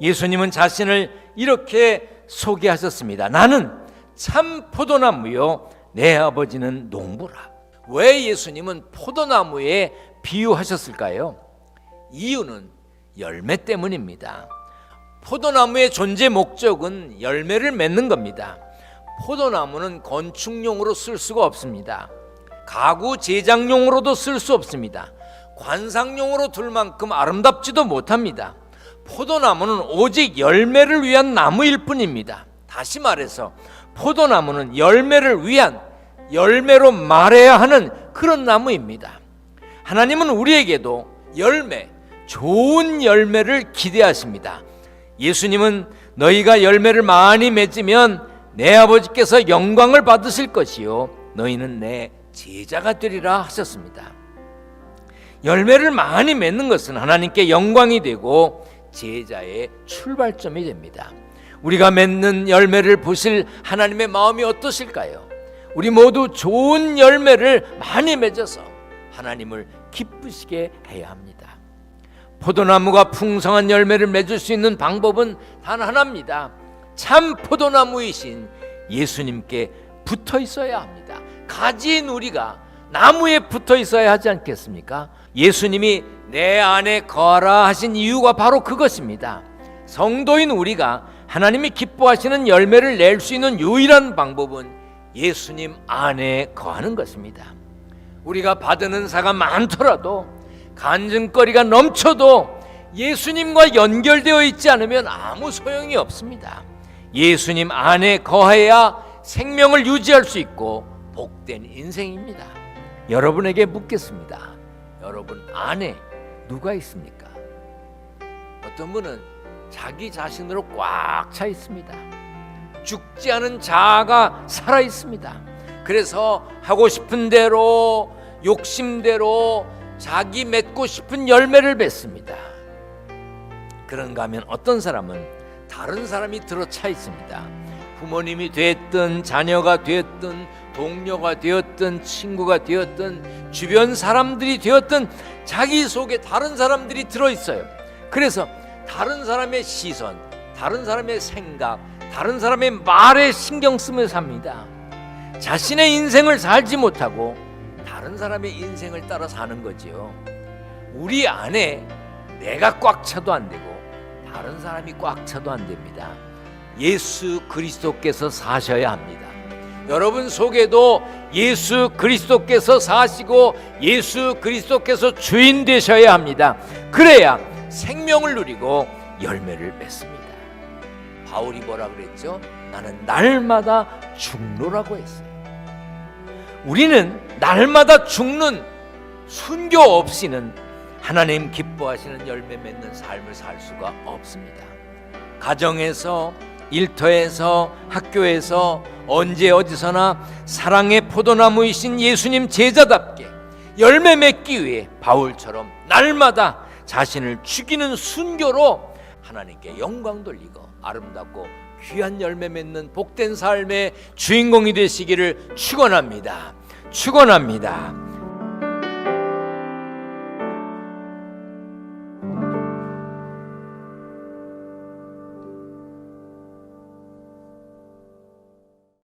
예수님은 자신을 이렇게 소개하셨습니다. 나는 참 포도나무요, 내 아버지는 농부라. 왜 예수님은 포도나무에 비유하셨을까요? 이유는 열매 때문입니다. 포도나무의 존재 목적은 열매를 맺는 겁니다. 포도나무는 건축용으로 쓸 수가 없습니다. 가구 제작용으로도 쓸 수 없습니다. 관상용으로 둘 만큼 아름답지도 못합니다. 포도나무는 오직 열매를 위한 나무일 뿐입니다. 다시 말해서 포도나무는 열매를 위한 열매로 말해야 하는 그런 나무입니다. 하나님은 우리에게도 열매, 좋은 열매를 기대하십니다. 예수님은 너희가 열매를 많이 맺으면 내 아버지께서 영광을 받으실 것이요 너희는 내 제자가 되리라 하셨습니다. 열매를 많이 맺는 것은 하나님께 영광이 되고 제자의 출발점이 됩니다. 우리가 맺는 열매를 보실 하나님의 마음이 어떠실까요? 우리 모두 좋은 열매를 많이 맺어서 하나님을 기쁘시게 해야 합니다. 포도나무가 풍성한 열매를 맺을 수 있는 방법은 단 하나입니다. 참 포도나무이신 예수님께 붙어 있어야 합니다. 가지인 우리가 나무에 붙어 있어야 하지 않겠습니까? 예수님이 내 안에 거하라 하신 이유가 바로 그것입니다. 성도인 우리가 하나님이 기뻐하시는 열매를 낼 수 있는 유일한 방법은 예수님 안에 거하는 것입니다. 우리가 받은 은사가 많더라도 간증거리가 넘쳐도 예수님과 연결되어 있지 않으면 아무 소용이 없습니다. 예수님 안에 거해야 생명을 유지할 수 있고 복된 인생입니다. 여러분에게 묻겠습니다. 여러분 안에 누가 있습니까? 어떤 분은 자기 자신으로 꽉 차 있습니다. 죽지 않은 자아가 살아 있습니다. 그래서 하고 싶은 대로 욕심대로 자기 맺고 싶은 열매를 맺습니다. 그런가 하면 어떤 사람은 다른 사람이 들어차 있습니다. 부모님이 됐든 자녀가 됐든 동료가 되었든 친구가 되었든 주변 사람들이 되었든 자기 속에 다른 사람들이 들어 있어요. 그래서 다른 사람의 시선, 다른 사람의 생각, 다른 사람의 말에 신경 쓰며 삽니다. 자신의 인생을 살지 못하고 다른 사람의 인생을 따라 사는 거지요. 우리 안에 내가 꽉 차도 안 되고 다른 사람이 꽉 차도 안 됩니다. 예수 그리스도께서 사셔야 합니다. 여러분 속에도 예수 그리스도께서 사시고 예수 그리스도께서 주인 되셔야 합니다. 그래야 생명을 누리고 열매를 맺습니다. 바울이 뭐라 그랬죠? 나는 날마다 죽노라고 했어요. 우리는 날마다 죽는 순교 없이는 하나님 기뻐하시는 열매 맺는 삶을 살 수가 없습니다. 가정에서 일터에서 학교에서 언제 어디서나 사랑의 포도나무이신 예수님 제자답게 열매 맺기 위해 바울처럼 날마다 자신을 죽이는 순교로 하나님께 영광 돌리고 아름답고 귀한 열매 맺는 복된 삶의 주인공이 되시기를 축원합니다. 축원합니다.